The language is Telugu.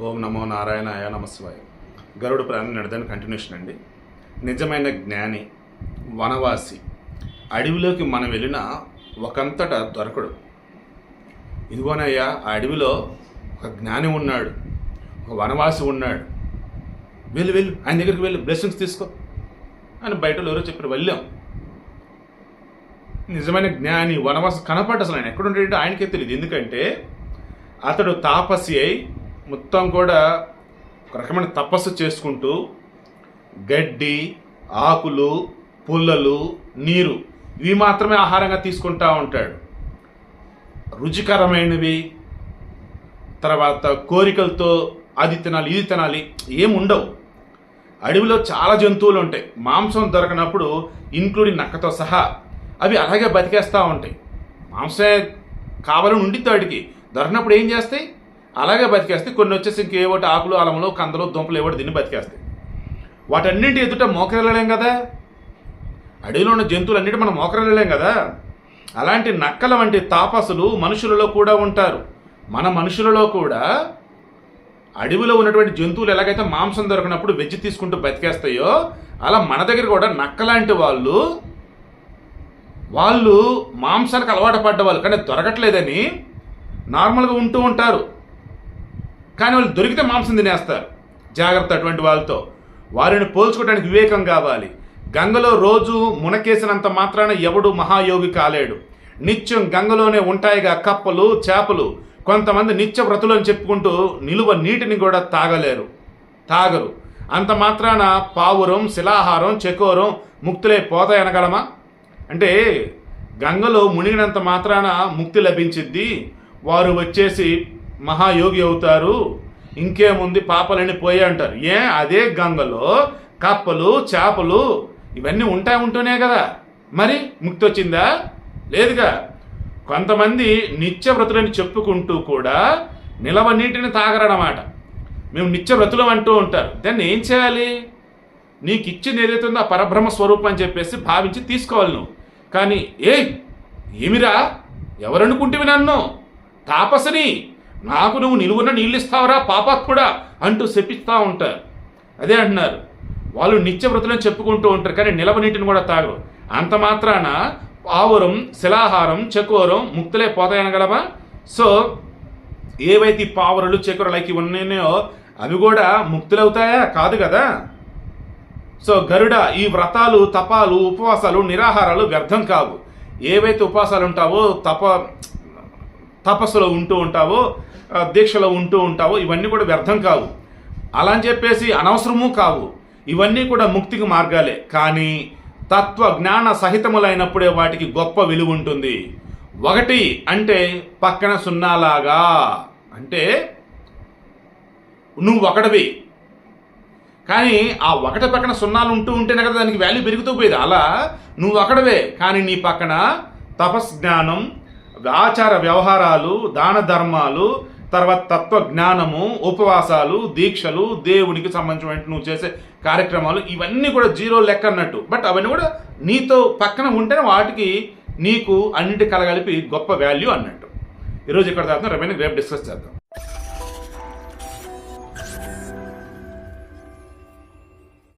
ఓం నమో నారాయణాయ నమస్వాయ. గరుడు ప్రాణ నడదని కంటిన్యూషన్ అండి. నిజమైన జ్ఞాని వనవాసి అడవిలోకి మనం వెళ్ళిన ఒకంతట దొరకడు. ఇదిగోనయ్యా ఆ అడవిలో ఒక జ్ఞాని ఉన్నాడు ఒక వనవాసి ఉన్నాడు. వెళ్ళు వెళ్ళు ఆయన దగ్గరికి వెళ్ళి బ్లెస్సింగ్స్ తీసుకో అని బయట ఎవరో చెప్పారు వెళ్ళాం. నిజమైన జ్ఞాని వనవాసం కనపడ్డ అసలు ఆయన ఎక్కడ ఉంటాడంటే ఆయనకే తెలియదు ఎందుకంటే అతడు తాపసి అయి మొత్తం కూడా ఒక రకమైన తపస్సు చేసుకుంటూ గడ్డి ఆకులు పుల్లలు నీరు ఇవి మాత్రమే ఆహారంగా తీసుకుంటా ఉంటాడు. రుచికరమైనవి తర్వాత కోరికలతో అది తినాలి ఇది తినాలి ఏం ఉండవు. అడవిలో చాలా జంతువులు ఉంటాయి. మాంసం దొరకనప్పుడు ఇంక్లూడింగ్ నక్కతో సహా అవి అలాగే బతికేస్తూ ఉంటాయి. మాంసమే కావాలని ఉండిద్ది వాటికి దొరికినప్పుడు ఏం చేస్తాయి? అలాగే బతికేస్తాయి కొన్ని వచ్చేసి ఇంకేవోటి ఆకులు అలములు కందలు దుంపలు ఏవోటి దీన్ని బతికేస్తాయి. వాటన్నింటి ఎదుట మోకరెళ్ళలేం కదా? అడవిలో ఉన్న జంతువులన్నిటి మనం మోకరెళ్ళలేం కదా? అలాంటి నక్కల వంటి తాపసులు మనుషులలో కూడా ఉంటారు. మన మనుషులలో కూడా అడవిలో ఉన్నటువంటి జంతువులు ఎలాగైతే మాంసం దొరికినప్పుడు వెజ్ తీసుకుంటూ బతికేస్తాయో అలా మన దగ్గర కూడా నక్కలాంటి వాళ్ళు వాళ్ళు మాంసానికి అలవాటు పడ్డ వాళ్ళు. కానీ దొరకట్లేదని నార్మల్గా ఉంటూ ఉంటారు. కానీ వాళ్ళు దొరికితే మాంసం తినేస్తారు. జాగ్రత్త అటువంటి వాళ్ళతో. వారిని పోల్చుకోవడానికి వివేకం కావాలి. గంగలో రోజు మునకేసినంత మాత్రాన ఎవడు మహాయోగి కాలేడు. నిత్యం గంగలోనే ఉంటాయిగా కప్పలు చేపలు. కొంతమంది నిత్య వ్రతులు అని చెప్పుకుంటూ నిలువ నీటిని కూడా తాగలేరు. తాగరు. అంత మాత్రాన పావురం శిలాహారం చకోరం ముక్తులే పోతాయనగలమా అంటే గంగలో మునిగినంత మాత్రాన ముక్తి లభించిద్ది. వారు వచ్చేసి మహాయోగి అవుతారు ఇంకేముంది పాపలని పోయి అంటారు. ఏ అదే గంగలో కప్పలు చేపలు ఇవన్నీ ఉంటాయి ఉంటూనే కదా. మరి ముక్తి వచ్చిందా లేదుగా. కొంతమంది నిత్య వ్రతులని చెప్పుకుంటూ కూడా నిలవ నీటిని తాగరన్నమాట. మేము నిత్య వ్రతులం అంటూ ఉంటారు. దాన్ని ఏం చేయాలి? నీకు ఇచ్చింది ఏదైతే ఉందో ఆ పరబ్రహ్మ స్వరూపం అని చెప్పేసి భావించి తీసుకోవాలి నువ్వు. కానీ ఏ ఏమిరా? ఎవరనుకుంటేవి నన్ను? తాపసని నాకు నువ్వు నిలువున నీళ్ళు ఇస్తావరా కూడా అంటూ శపిస్తూ ఉంటారు. అదే అంటున్నారు. వాళ్ళు నిత్య వ్రతులను చెప్పుకుంటూ ఉంటారు కానీ నిలవ నీటిని కూడా తాగు అంత మాత్రాన పావురం శిలాహారం చకోరం ముక్తులే పోతాయనగలమా? సో ఏవైతే ఈ పావురలు చకోరలకి ఉన్నాయో అవి కూడా ముక్తులవుతాయా? కాదు కదా? సో గరుడ ఈ వ్రతాలు తపాలు ఉపవాసాలు నిరాహారాలు వ్యర్థం కావు. ఏవైతే ఉపవాసాలు ఉంటావో తప తపస్సులో ఉంటూ ఉంటావో దీక్షలో ఉంటూ ఉంటావో ఇవన్నీ కూడా వ్యర్థం కావు. అలా అని చెప్పేసి అనవసరము కావు. ఇవన్నీ కూడా ముక్తికి మార్గాలే. కానీ తత్వ జ్ఞాన సహితములైనప్పుడే వాటికి గొప్ప విలువ ఉంటుంది. ఒకటి అంటే పక్కన సున్నాలాగా. అంటే నువ్వు ఒకటివి. కానీ ఆ ఒకటి పక్కన సున్నాలు ఉంటూ ఉంటేనే కదా దానికి వాల్యూ పెరుగుతూ పోయేది. అలా నువ్వు ఒకడవే కానీ నీ పక్కన తపస్జ్ఞానం ఆచార వ్యవహారాలు దాన ధర్మాలు తర్వాత తత్వ జ్ఞానము ఉపవాసాలు దీక్షలు దేవునికి సంబంధించిన నువ్వు చేసే కార్యక్రమాలు ఇవన్నీ కూడా జీరో లెక్క అన్నట్టు. బట్ అవన్నీ కూడా నీతో పక్కన ఉంటేనే వాటికి నీకు అన్నిటి కలగలిపి గొప్ప వాల్యూ అన్నట్టు. ఈరోజు ఇక్కడ తర్వాత రేపు రేపు డిస్కస్ చేద్దాం.